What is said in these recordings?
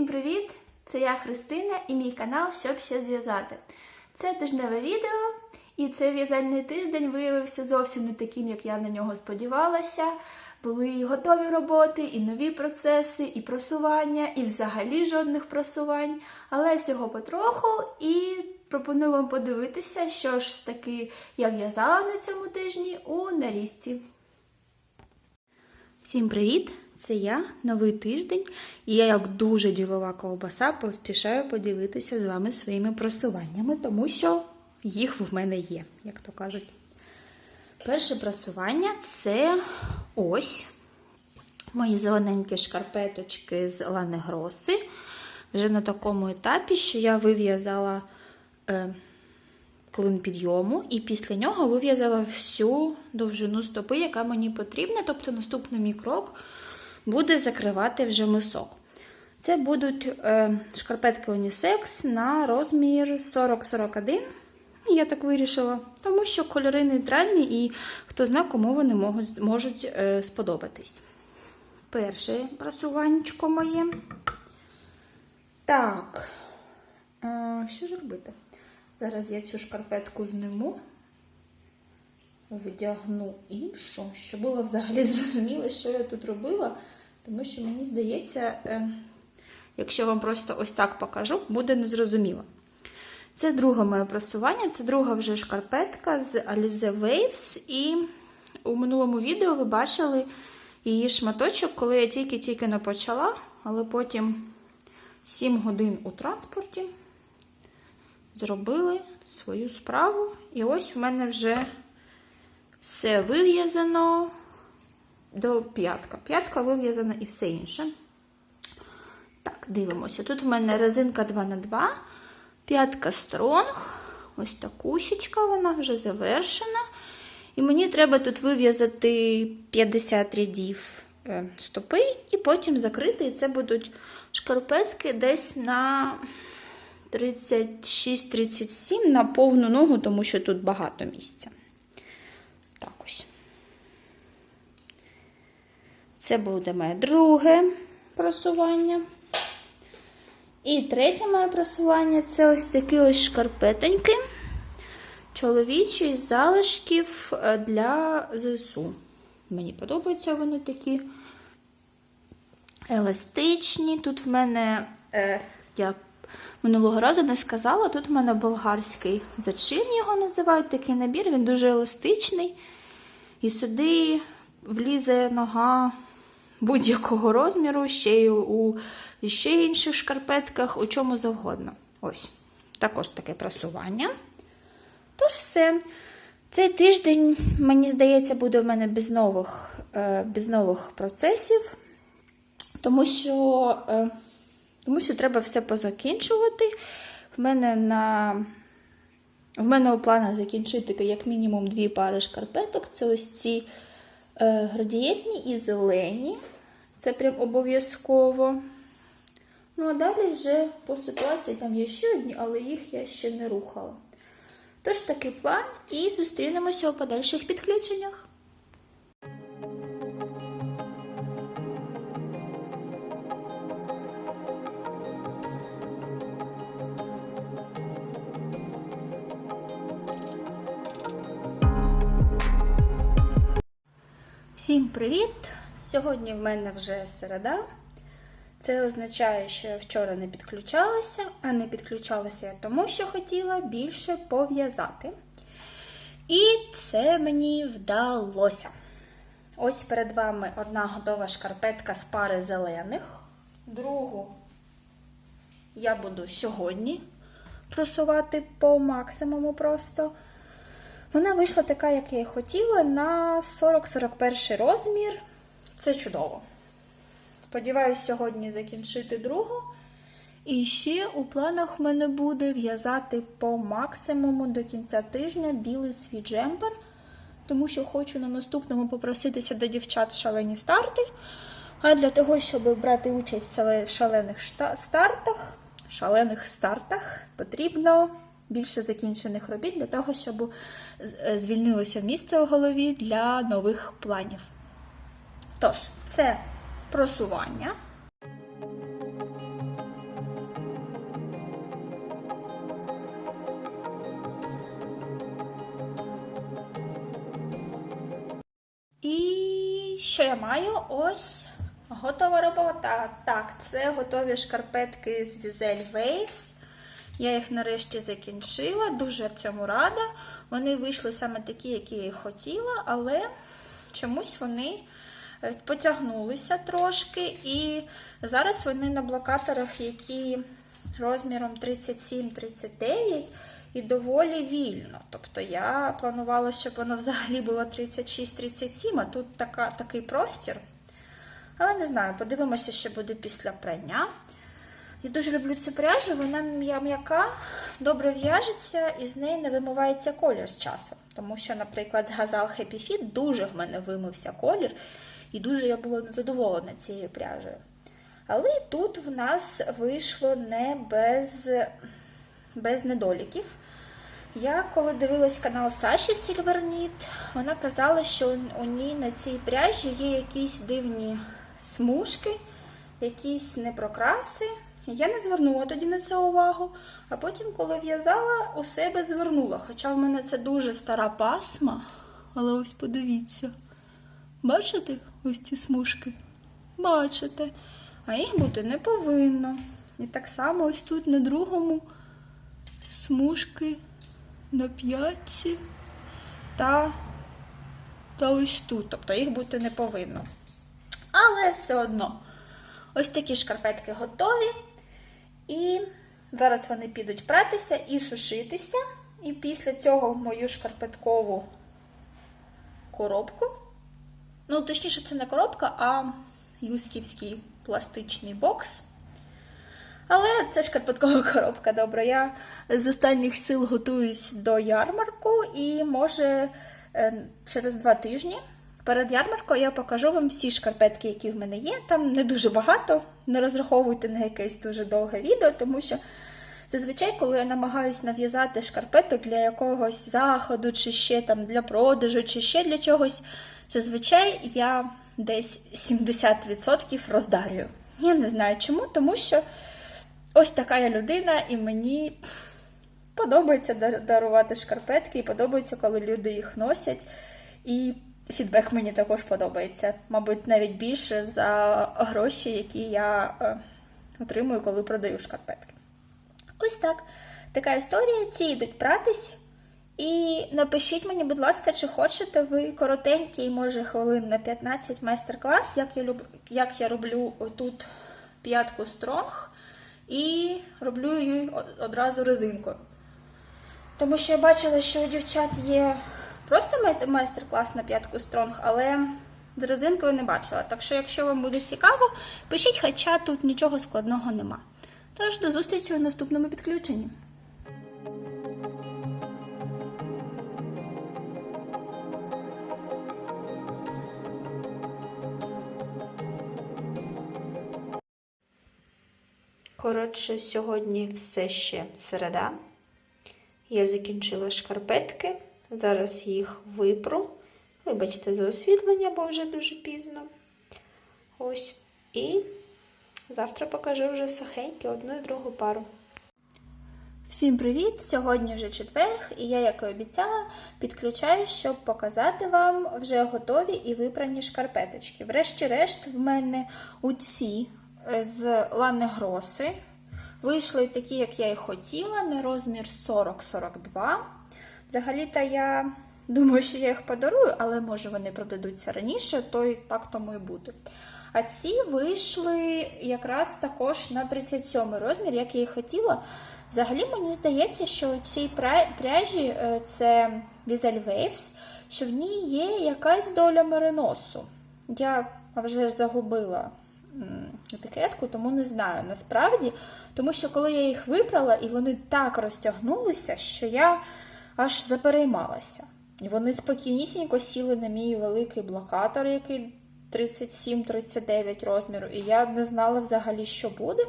Всім привіт! Це я Христина і мій канал Щоб ще зв'язати. Це тижневе відео, і цей в'язальний тиждень виявився зовсім не таким, як я на нього сподівалася. Були і готові роботи, і нові процеси, і просування, і взагалі жодних просувань, але всього потроху. І пропоную вам подивитися, що ж таки я в'язала на цьому тижні у нарізці. Всім привіт! Це я, новий тиждень, і я, як дуже ділова ковбаса, поспішаю поділитися з вами своїми просуваннями, тому що їх в мене є, як то кажуть. Перше просування це ось мої зелененькі шкарпеточки з Лани Гроси. Вже на такому етапі, що я вив'язала е, клин підйому, і після нього вив'язала всю довжину стопи, яка мені потрібна. Тобто наступний мій крок буде закривати вже мисок. Це будуть е, шкарпетки унісекс на розмір 40-41. Я так вирішила, тому що кольори нейтральні і хто знає, кому вони можуть, можуть е, сподобатись. Перше просуванечко моє. Так, е, що ж робити? Зараз я цю шкарпетку зниму, вдягну іншу, щоб було взагалі зрозуміло, що я тут робила. Тому що мені здається, е, якщо вам просто ось так покажу, буде незрозуміло. Це друге моє просування, це друга вже шкарпетка з Alize Waves. І у минулому відео ви бачили її шматочок, коли я тільки-тільки не почала, але потім 7 годин у транспорті зробили свою справу. І ось у мене вже все вив'язано до п'ятка. П'ятка вив'язана і все інше. Так, дивимося. Тут в мене резинка 2х2, п'ятка стронг. Ось такусечка, вона вже завершена. І мені треба тут вив'язати 50 рядів е, стопи і потім закрити. І це будуть шкарпетки десь на 36-37 на повну ногу, тому що тут багато місця. Так ось. Це буде моє друге просування. І третє моє просування це ось такі ось шкарпетоньки. Чоловічі з залишків для ЗСУ. Мені подобаються вони такі еластичні. Тут в мене, е, я минулого разу не сказала, тут в мене болгарський зачин його називають такий набір, він дуже еластичний. І сюди влізе нога будь-якого розміру, ще й у ще інших шкарпетках, у чому завгодно. Ось, також таке просування. Тож все. Цей тиждень, мені здається, буде в мене без нових е, без нових процесів, тому що е, тому що треба все позакінчувати. В мене на в мене у планах закінчити як мінімум дві пари шкарпеток. Це ось ці градієнтні і зелені. Це прям обов'язково. Ну, а далі вже по ситуації там є ще одні, але їх я ще не рухала. Тож такий план, і зустрінемося у подальших підключеннях. Всім привіт! Сьогодні в мене вже середа. Це означає, що я вчора не підключалася, а не підключалася я тому, що хотіла більше пов'язати. І це мені вдалося. Ось перед вами одна готова шкарпетка з пари зелених. Другу я буду сьогодні просувати по максимуму просто. Вона вийшла така, як я і хотіла, на 40-41 розмір. Це чудово. Сподіваюсь, сьогодні закінчити другу. І ще у планах в мене буде в'язати по максимуму до кінця тижня білий свій джемпер, тому що хочу на наступному попроситися до дівчат в шалені старти. А для того, щоб брати участь в шалених стартах, шалених стартах, потрібно більше закінчених робіт для того, щоб е, звільнилося місце у голові для нових планів. Тож, це просування. І що я маю? Ось готова робота. Так, це готові шкарпетки з Візель Waves. Я їх нарешті закінчила, дуже цьому рада. Вони вийшли саме такі, які я і хотіла, але чомусь вони е, потягнулися трошки. І зараз вони на блокаторах, які розміром 37-39 і доволі вільно. Тобто я планувала, щоб воно взагалі було 36-37, а тут така, такий простір. Але не знаю, подивимося, що буде після прання. Я дуже люблю цю пряжу, вона м'яка, добре в'яжеться і з неї не вимивається колір з часом. Тому що, наприклад, з Gazal Happy Fit дуже в мене вимився колір, і дуже я була задоволена цією пряжею. Але тут в нас вийшло не без, без недоліків. Я коли дивилась канал Саші Сільверніт, вона казала, що у ній на цій пряжі є якісь дивні смужки, якісь непрокраси. Я не звернула тоді на це увагу, а потім, коли в'язала, у себе звернула. Хоча в мене це дуже стара пасма. Але ось подивіться. Бачите ось ці смужки? Бачите. А їх бути не повинно. І так само ось тут на другому смужки на п'ятці та, та ось тут. Тобто їх бути не повинно. Але все одно. Ось такі шкарпетки готові. Зараз вони підуть пратися і сушитися. І після цього в мою шкарпеткову коробку. Ну, точніше, це не коробка, а юсківський пластичний бокс. Але це шкарпеткова коробка, добре. Я з останніх сил готуюсь до ярмарку, і може е, через два тижні перед ярмаркою я покажу вам всі шкарпетки, які в мене є. Там не дуже багато. Не розраховуйте на якесь дуже довге відео, тому що зазвичай, коли я намагаюся нав'язати шкарпеток для якогось заходу, чи ще там для продажу, чи ще для чогось, зазвичай я десь 70% роздарюю. Я не знаю чому, тому що. Ось така я людина, і мені подобається дарувати шкарпетки, і подобається, коли люди їх носять. І фідбек мені також подобається. Мабуть, навіть більше за гроші, які я е, отримую, коли продаю шкарпетки. Ось так. Така історія. Ці йдуть пратись. І напишіть мені, будь ласка, чи хочете ви коротенький, може, хвилин на 15 майстер-клас, як я, люб... як я роблю тут п'ятку стронг і роблю її одразу резинкою. Тому що я бачила, що у дівчат є просто май- майстер-клас на п'ятку стронг, але з резинкою не бачила. Так що, якщо вам буде цікаво, пишіть, хоча тут нічого складного нема. Тож до зустрічі у наступному підключенні. Коротше, сьогодні все ще середа. Я закінчила шкарпетки. Зараз їх випру. Вибачте за освітлення, бо вже дуже пізно. Ось. І завтра покажу вже сухенькі одну і другу пару. Всім привіт! Сьогодні вже четверг, і я, як і обіцяла, підключаю, щоб показати вам вже готові і випрані шкарпеточки. Врешті-решт, в мене у ці е, з Лани Гроси вийшли такі, як я і хотіла, на розмір 40-42. Взагалі-то я думаю, що я їх подарую, але може вони продадуться раніше, то і так тому і буде. А ці вийшли якраз також на 37 розмір, як я і хотіла. Взагалі мені здається, що у цій пряжі е, це Vizel Waves, що в ній є якась доля мериносу. Я вже загубила етикетку, тому не знаю насправді. Тому що коли я їх випрала, і вони так розтягнулися, що я аж запереймалася. Вони спокійнісінько сіли на мій великий блокатор, який 37-39 розміру, і я не знала взагалі, що буде.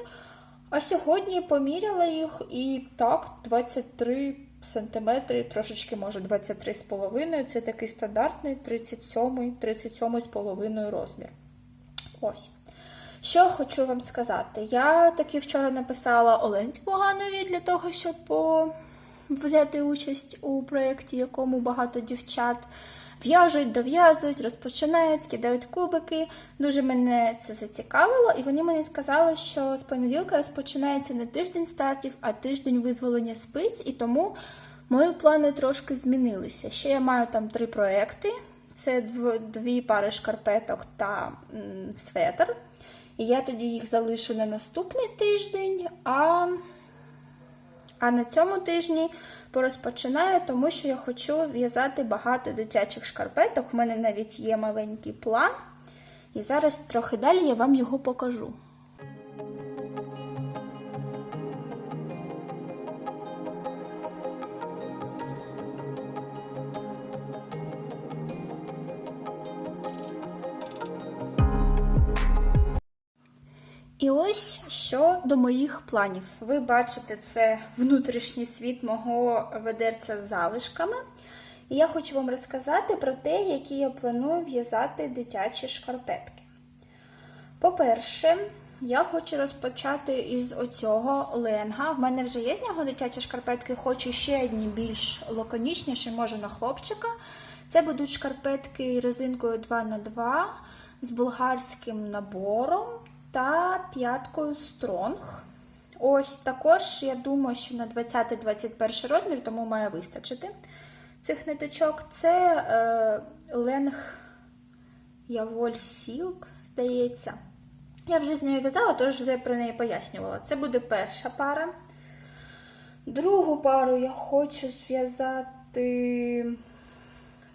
А сьогодні поміряла їх і так, 23 сантиметри, трошечки, може, 23 з половиною. Це такий стандартний 37, 37 з половиною розмір. Ось. Що хочу вам сказати? Я таки вчора написала Оленську Ганові для того, щоб взяти участь у проєкті, якому багато дівчат в'яжуть, дов'язують, розпочинають, кидають кубики. Дуже мене це зацікавило, і вони мені сказали, що з понеділка розпочинається не тиждень стартів, а тиждень визволення спиць, і тому мої плани трошки змінилися. Ще я маю там три проекти: це дв- дві пари шкарпеток та светр. І я тоді їх залишу на наступний тиждень. А а на цьому тижні порозпочинаю, тому що я хочу в'язати багато дитячих шкарпеток. У мене навіть є маленький план. І зараз трохи далі я вам його покажу. І ось що до моїх планів. Ви бачите, це внутрішній світ мого ведерця з залишками. І я хочу вам розказати про те, які я планую в'язати дитячі шкарпетки. По-перше, я хочу розпочати із оцього ленга. В мене вже є з нього дитячі шкарпетки, хочу ще одні більш лаконічніші, може на хлопчика. Це будуть шкарпетки резинкою 2х2 з болгарським набором та п'яткою стронг. Ось також, я думаю, що на 20-21 розмір, тому має вистачити цих ниточок. Це е, ленг Яволь Сілк, здається. Я вже з нею в'язала, тож вже про неї пояснювала. Це буде перша пара. Другу пару я хочу зв'язати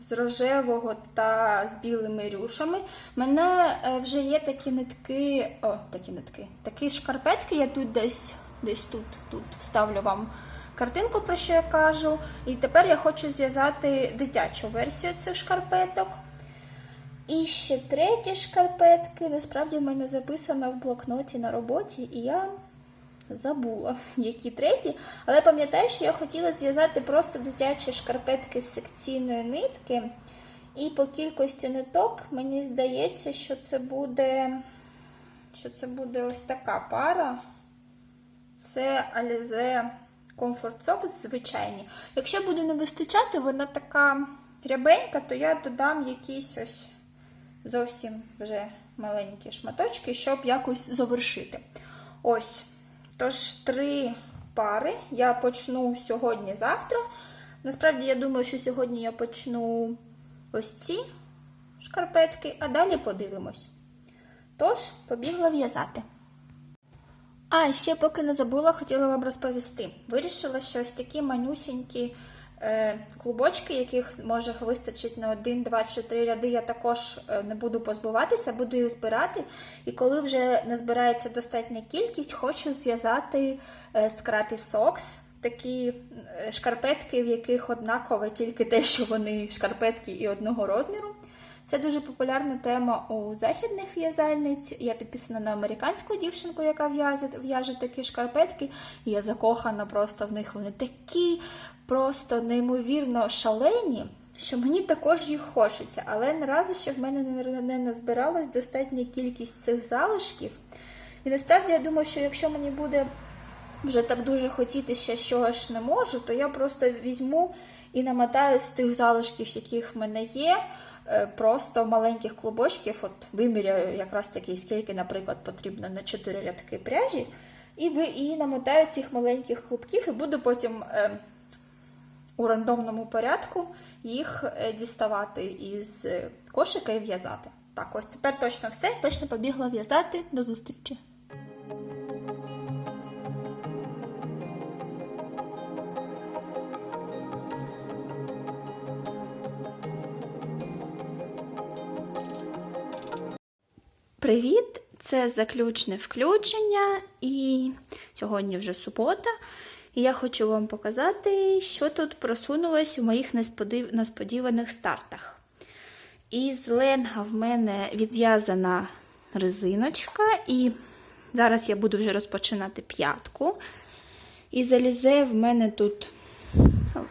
з рожевого та з білими рюшами. У мене е, вже є такі нитки, о, такі нитки, такі шкарпетки. Я тут десь, десь тут, тут вставлю вам картинку, про що я кажу. І тепер я хочу зв'язати дитячу версію цих шкарпеток. І ще треті шкарпетки. Насправді в мене записано в блокноті на роботі, і я забула, які треті. Але пам'ятаю, що я хотіла зв'язати просто дитячі шкарпетки з секційної нитки. І по кількості ниток мені здається, що це буде, що це буде ось така пара. Це Alize Comfort Socks звичайні. Якщо буде не вистачати, вона така рябенька, то я додам якісь ось зовсім вже маленькі шматочки, щоб якось завершити. Ось. Тож, три пари я почну сьогодні-завтра. Насправді, я думаю, що сьогодні я почну ось ці шкарпетки, а далі подивимось. Тож, побігла в'язати. А, ще поки не забула, хотіла вам розповісти. Вирішила, що ось такі манюсінькі клубочки, яких може вистачить на один, два чи три ряди, я також е, не буду позбуватися, буду їх збирати. І коли вже назбирається достатня кількість, хочу зв'язати е, скрапі сокс. Такі е, шкарпетки, в яких однакове тільки те, що вони шкарпетки і одного розміру. Це дуже популярна тема у західних в'язальниць. Я підписана на американську дівчинку, яка в'яже, в'яже такі шкарпетки. І я закохана просто в них. Вони такі просто неймовірно шалені, що мені також їх хочеться. Але наразі ще в мене не, назбиралась достатня кількість цих залишків. І насправді я думаю, що якщо мені буде вже так дуже хотітися, що ж не можу, то я просто візьму і намотаю з тих залишків, яких в мене є, просто маленьких клубочків, от виміряю якраз таки, скільки, наприклад, потрібно на 4 рядки пряжі, і ви і намотаю цих маленьких клубків, і буду потім е, у рандомному порядку їх е, діставати із е, кошика і в'язати. Так, ось тепер точно все, точно побігла в'язати. До зустрічі! Привіт! Це заключне включення, і сьогодні вже субота. І я хочу вам показати, що тут просунулось у моїх несподів... несподіваних стартах. Із ленга в мене відв'язана резиночка, і зараз я буду вже розпочинати п'ятку. І залізе в мене тут,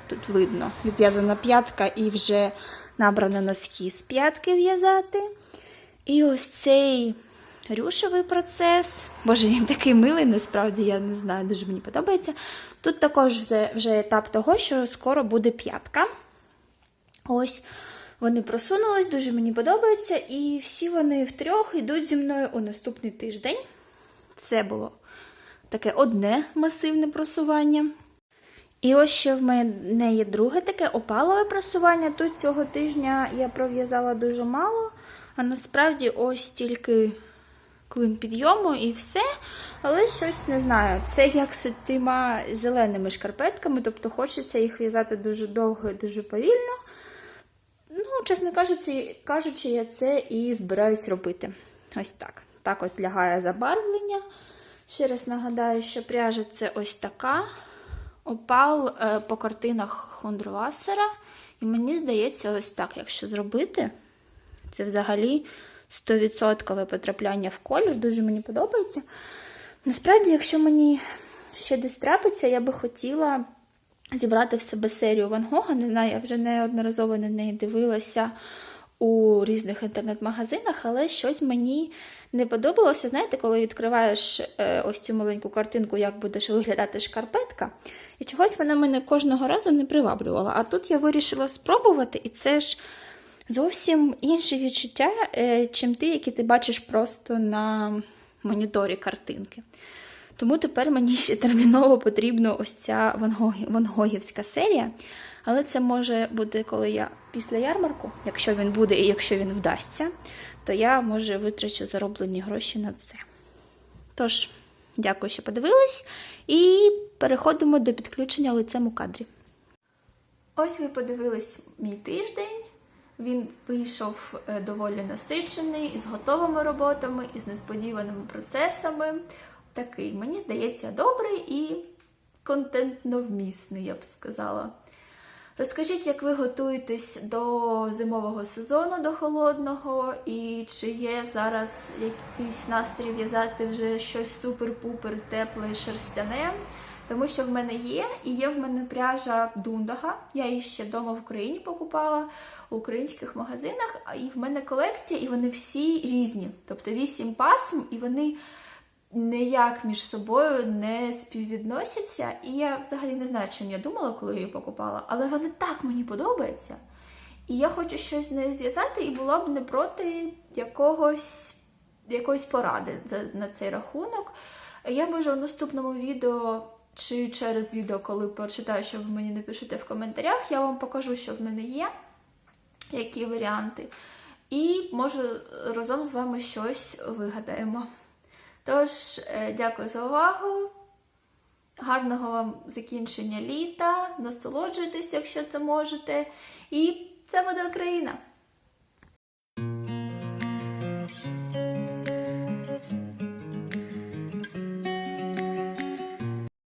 тут видно, відв'язана п'ятка і вже набрано носки з п'ятки в'язати. І ось цей рюшевий процес. Боже, він такий милий, насправді, я не знаю, дуже мені подобається. Тут також вже, етап того, що скоро буде п'ятка. Ось Вони просунулись, дуже мені подобаються, і всі вони втрьох йдуть зі мною у наступний тиждень. Це було таке одне масивне просування. І ось ще в мене є друге таке опалове просування. Тут цього тижня я пров'язала дуже мало, насправді ось тільки клин підйому і все. Але щось не знаю. Це як з тима зеленими шкарпетками, тобто хочеться їх в'язати дуже довго і дуже повільно. Ну, чесно кажучи, кажучи, я це і збираюсь робити. Ось так. Так ось лягає забарвлення. Ще раз нагадаю, що пряжа це ось така. Опал е, по картинах Хондрвасера. І мені здається, ось так, якщо зробити, це взагалі 100% потрапляння в колір. Дуже мені подобається. Насправді, якщо мені ще десь трапиться, я би хотіла зібрати в себе серію Ван Гога. Не знаю, я вже неодноразово на неї дивилася у різних інтернет-магазинах, але щось мені не подобалося. Знаєте, коли відкриваєш е, ось цю маленьку картинку, як будеш виглядати шкарпетка, і чогось вона мене кожного разу не приваблювала. А тут я вирішила спробувати, і це ж зовсім інше відчуття, е, чим ти, які ти бачиш просто на моніторі картинки. Тому тепер мені ще терміново потрібна ось ця вангогі- вангогівська серія. Але це може бути, коли я після ярмарку, якщо він буде і якщо він вдасться, то я може витрачу зароблені гроші на це. Тож, дякую, що подивились, і переходимо до підключення лицем у кадрі. Ось ви подивились мій тиждень. Він вийшов е, доволі насичений, із готовими роботами, із несподіваними процесами. Такий, мені здається, добрий і контентно вмісний, я б сказала. Розкажіть, як ви готуєтесь до зимового сезону, до холодного, і чи є зараз якийсь настрій в'язати вже щось супер-пупер тепле і шерстяне? Тому що в мене є, і є в мене пряжа Дундага. Я її ще вдома в Україні покупала у українських магазинах. І в мене колекція, і вони всі різні. Тобто вісім пасм, і вони ніяк між собою не співвідносяться. І я взагалі не знаю, чим я думала, коли її покупала, але вони так мені подобаються. І я хочу щось з нею зв'язати, і була б не проти якогось, якоїсь поради на цей рахунок. Я може у наступному відео чи через відео, коли прочитаю, що ви мені напишете в коментарях, я вам покажу, що в мене є, які варіанти. І може разом з вами щось вигадаємо. Тож, е, дякую за увагу. Гарного вам закінчення літа. Насолоджуйтесь, якщо це можете. І це буде Україна!